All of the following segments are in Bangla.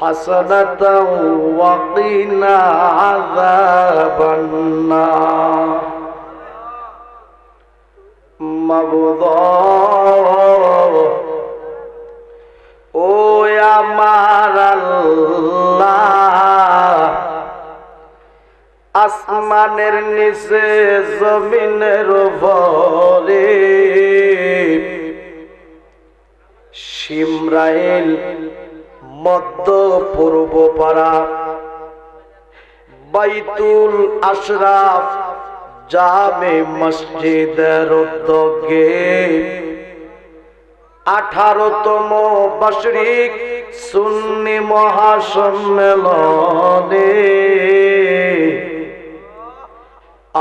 حسنة وقنا عذاب النار مبضى ও আমার আল্লাহ আসমানের নিচে জমিনের ভরে সিমরাইল মধ্য পূর্ব পাড়া। বাইতুল আশরাফ জামে মসজিদের উদ্যোগে আঠারোতম বার্ষিক সুন্নি মহাসম্মেলনে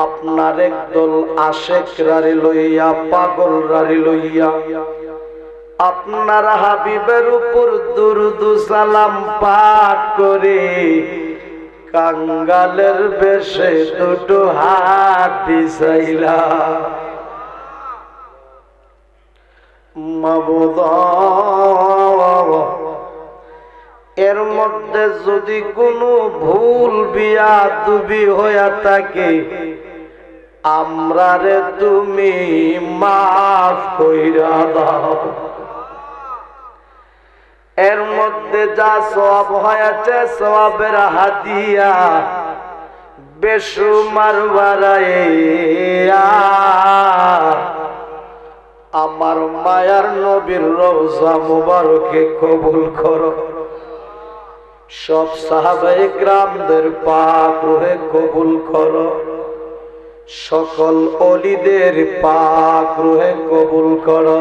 আপনার একদল আশেক রারি লইয়া, পাগল রারি লইয়া আপনার হাবিবের উপর দুরুদু সালাম পাঠ করে কাঙ্গালের বেশে দুটো হাত দিছাইলা এর মধ্যে যদি কোনো ভুল বিয়া দুবি হইয়া থাকে আমরা রে তুমি মাফ কইরা দাও। এর মধ্যে যা সব হয়েছে সবের হাতিয়া বাড়াইয়া আমার মায়ার নবীর রোজা মুবারকে কবুল করো। সব সাহাবাই গ্রামদের পাক রুহে কবুল করো। সকল অলিদের পাক রুহে কবুল করো।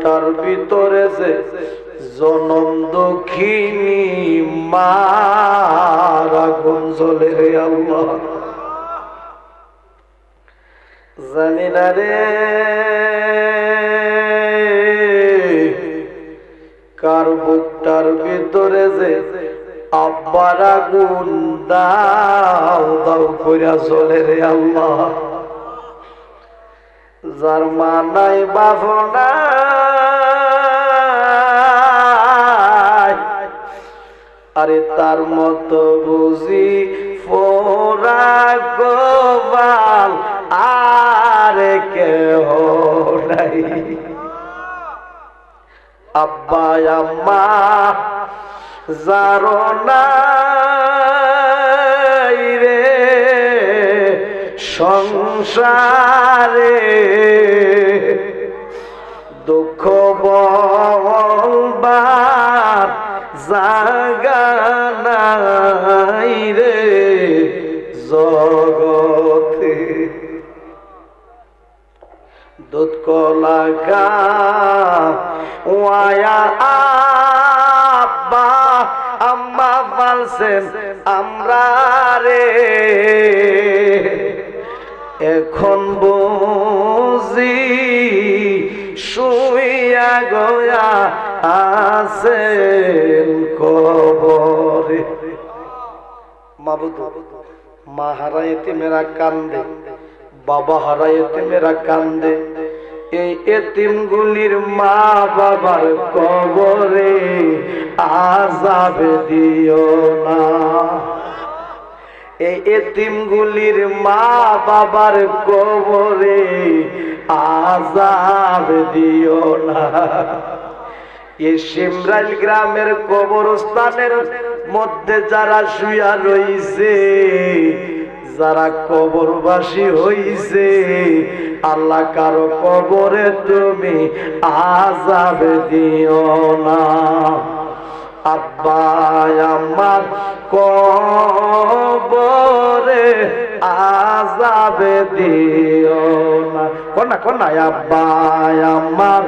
বুকটার ভিতরে যে জনম দক্ষিণী মারা গুঞ্জলে রে আল্লাহ। জানি না রে, কার বুকটার ভিতরে যে আব্বারা গুণ দাও দাও কইরা চলে রে আল্লাহ। যার মা নাই বাপ আরে তার মতো বুঝি ফোরা গোবাল আরে কেহ নাই। আব্বা, আম্মা, যারো নাই সংসারে দুঃখ বলবার জাগা নাই রে জগতে। দুধ, কলা, গা ওয়া আব্বা, আম্মা আমরা রে এখন বুঝি শুইয়া গয়া আছেন কবরে। মাবুদ, মা হারাইতে মেরা কান্দে, বাবা হারাইতে মেরা কান্দে। এই এতিমগুলির মা বাবার কবরে আজাবে দিও না। এই এতিমগুলির মা বাবার কবরে আজাব দিও না। এই সিমরাইল গ্রামের কবরস্থানের মধ্যে যারা শুয়া রইছে, যারা কবরবাসী হইছে, আল্লাহ কারও কবরে তুমি আজাব দিও না। আব্বা আমার কবরে দিও না। কন্যা কন্যা আব্বা আমার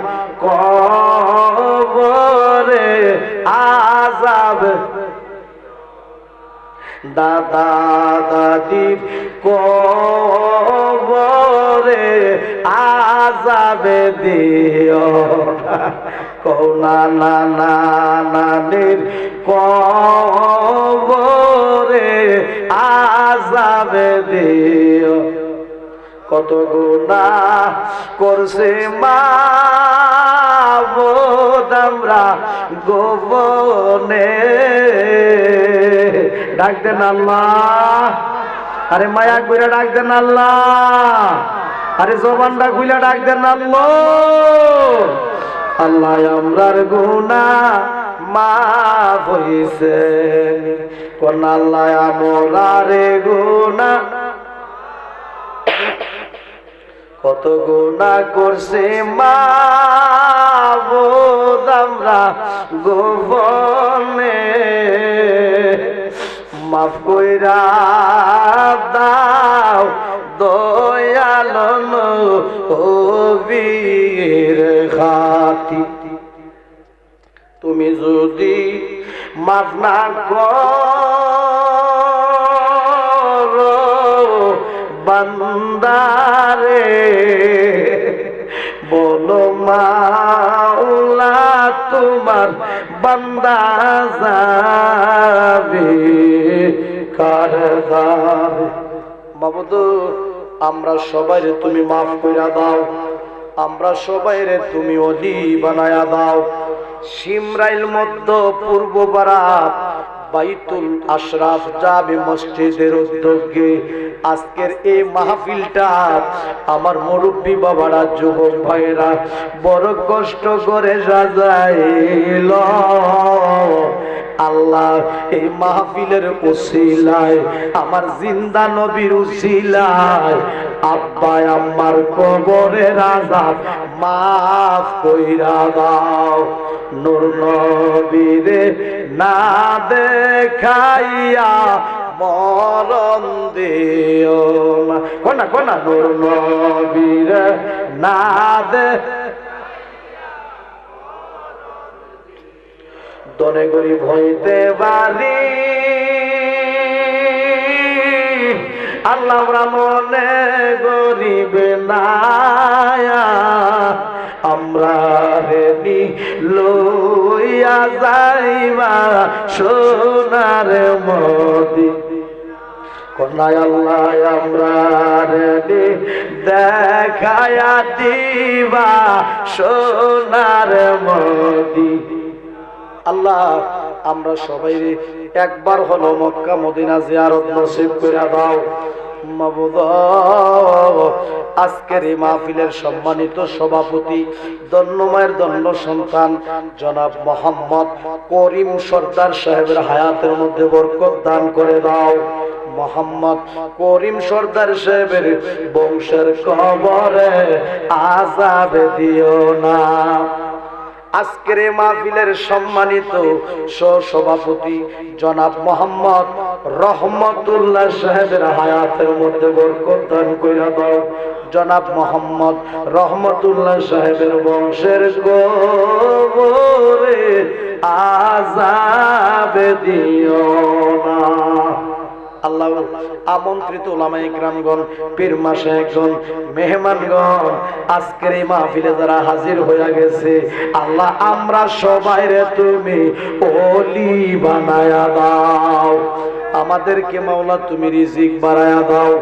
কবরে আজাবে দাদা দাদি কবরে আজাবে দিও কৌনা না না, নানির কবরে আজাবে দিও। কত গুণা করছে মা গোবনে ডাক দেন আল্লাহ। আরে মায়া কইরা ডাক দেন আল্লাহ। আরে জবানটা খুইলা ডাক দেন আল্লাহ। আল্লাহ আমরার গুণা মাফ হইছে। কোন আল্লাহ আমরারে গুণা কত গুণা করছে মা গোপনে। মাফ কইরা দাও দয়াল বীর খাতি। তুমি যদি মাফ না করো বান্দারে, বলো মাওলা, তোমার বান্দা যাবে কার যাবে আমরা সবাই তুমি মাফ কইরা দাও। আমরা সবাই রে তুমি অলি বানায়া দাও। সিমরাইল মধ্য পূর্ব বারাত বাইতুল আশরাফ জাবে মসজিদের উদ্যোগে। আজকের এই মাহফিলটা আমার মুরব্বী বাবারা, যুবক ভাইরা বড় কষ্ট করে সাজাইল। আল্লাহ এই মাহফিলের উসিলায়, আমার জিন্দা নবীর উসিলায় আব্বা আম্মার কবরে রাজা, মাফ কইরা দাও। নূর নবীরে না দেখাইয়া মরণ দিও না। কোনা কোনা নূর নবীরে না দে দনে গরিব হইতে পারি। আল্লাহ আমরা মনে গরিব না আমরা রেডি লইয়া যাইবা সোনার মদি। কন্যায় আল্লাহ আমরা রেডি দেখায়া দিবা সোনার মদি। আল্লাহ, আমরা সবাই একবার হলো মক্কা মদিনা জিয়ারত নসিব করে দাও। আজকের এই মাহফিলের সম্মানিত সভাপতি, দন্নমায়ের দন্ন সন্তান, জনাব মোহাম্মদ করিম সর্দার সাহেবের হায়াতের মধ্যে বরকত দান করে দাও। মোহাম্মদ করিম সর্দার সাহেবের বংশের কবরে আজাবে দিও না। আজকের এই মাহফিলের সম্মানিত সভাপতি জনাব মোহাম্মদ রহমতুল্লাহ সাহেবের হায়াতের মধ্যে বরকত দান কইরা দাও। জনাব মোহাম্মদ রহমতুল্লাহ সাহেবের বংশের গোবরে আজাবে দিও না। আল্লাহ আমন্ত্রিত ওলামাই গ্রামগণ পীর মাসে একজন মেহমানগণ, আজকের এই মাহফিলে যারা হাজির হয়ে গেছে, আল্লাহ আমরা সবাই রে তুমি ওলি বানায়া দাও। আমাদেরকে মাওলা তুমি রিজিক বাড়ায়া দাও,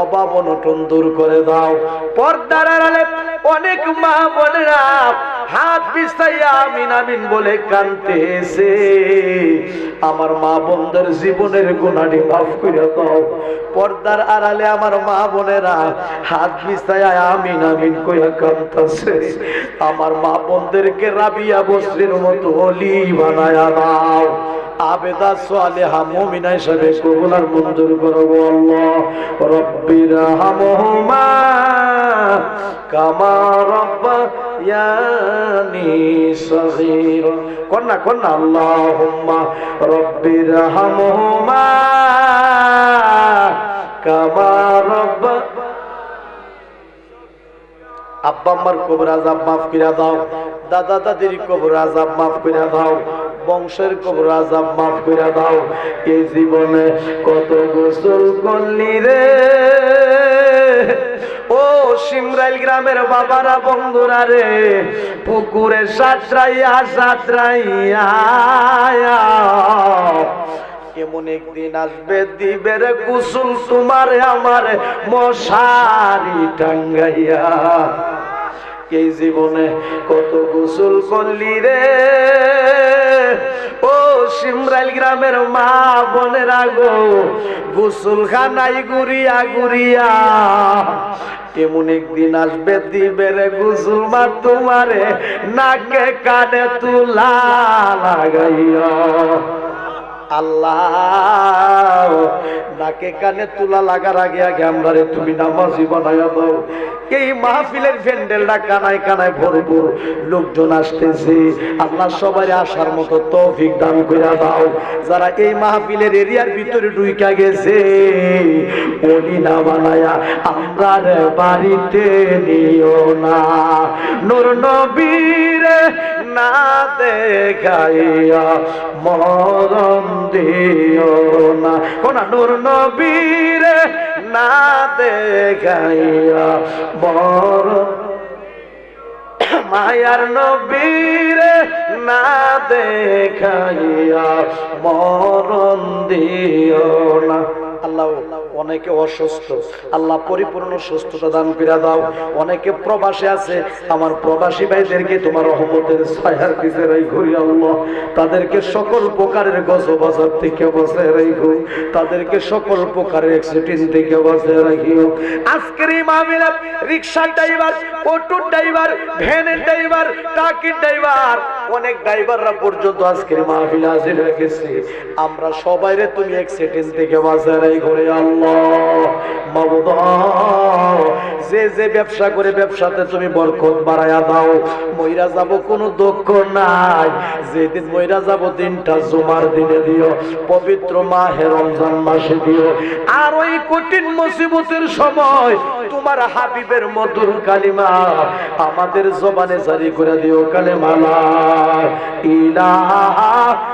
অভাব অনটন দূর করে দাও। পর্দার আড়ালে অনেক মা বোনেরা হাত বিস্তাইয়া আমিন আমিন বলে কানতেছে। আমার মা বোনদের জীবনের গুণাটি মাফ করে দাও। পর্দার আড়ালে আমার মা বোনেরা হাত বিস্তাইয়া আমিন আমিন কইয়া কানতেছে। আমার মা বোনদেরকে রাবিয়া বস্ত্রের মতো অলি বানায়া দাও। আবেদা সালেহা মুমিনা হিসাবে কবুল আর মঞ্জুর করো গো আল্লাহ। রব্বির হামহুমা কামা রব্বায়ানি সগীর। কন্যা কন্যা, আল্লাহুম্মা রব্বির হামহুমা কামা রব্বা আব্বা আম্মার কবর আজাব মাফ করে দাও। দাদা দাদির কবর আজাব মাফ করে দাও। বংশের কবর আজাব মাফ করে দাও। এই জীবনে কত গোসল করলি রে? ও সিমরাইল গ্রামের বাবারা, বন্ধুরা রে, পুকুরে সাঁতরাইয়া সাঁতরাইয়া এমন একদিন আসবে দিবের কুসুম তোমার আমার মশারি টাঙ্গাইয়া। এই জীবনে কত গোসল করলি রে? ও সিমরাইল গ্রামের মা বোনের আগো গোসল খানাই গুড়িয়া গুড়িয়া এমন একদিন আসবে দিবের গোসল মা তোমারে, নাকে কানে তুলা লাগাইয়া। আল্লাহ, নাকে কানে তুলা লাগার আগে আগে আমরা তুমি নামাজি বানাইয়া দাও। এই মাহফিলের প্যান্ডেলটা কানায় কানায় ভরপুর, লোকজন আসতেছে। আল্লাহ সবাই আসার মতো তৌফিক দান করে দাও। যারা এই মাহফিলের এরিয়ার ভিতরে ঢুইকা গেছে ওলি না বানায়া আমরা রে বাড়িতে নিও না। নূর নবীর না দেখাইয়া মরণ দিও না। কোন নূর নবীর না দেখাইয়া বড় মায়ার নবীর না দেখাইয়া মরণ দিও না। আল্লাহ। অনেকে অসুস্থ। আল্লাহ পরিপূর্ণ সুস্থতা দান করে দাও। অনেকে প্রবাসী আছে। আমার প্রবাসী ভাইদেরকে তোমার রহমতের ছায়ার পিছনে ঘুরি আল্লাহ। তাদেরকে সকল প্রকারের গজবাজার থেকে বসে রাখো। তাদেরকে সকল প্রকারের অ্যাক্সিডেন্ট থেকে বসে রাখিও। আজকের এই মাহফিলে রিক্সার ড্রাইভার অটো ড্রাইভার ভ্যানের ড্রাইভার ট্রাকের ড্রাইভার অনেক ড্রাইভাররা পর্যন্ত আজকের মাহফিল হাজির হয়ে গেছে। আমরা সবাই রে তুমি এক সেকেন্ড থেকে বাজারাই রাই করে, আল্লাহ, মাবুদ যে যে ব্যবসা করে ব্যবসাতে তুমি বরকত বাড়ায়া দাও, মইরা যাব কোনো দক্ষ নাই। যেদিন মইরা যাব দিনটা জুমার দিনে দিও, পবিত্র মাহে রমজান মাসে দিও। আর ওই কঠিন মুসিবতের সময় তোমার হাবিবের মধুর কালিমা আমাদের জবানে জারি করে দিও কালিমা লা ইলাহা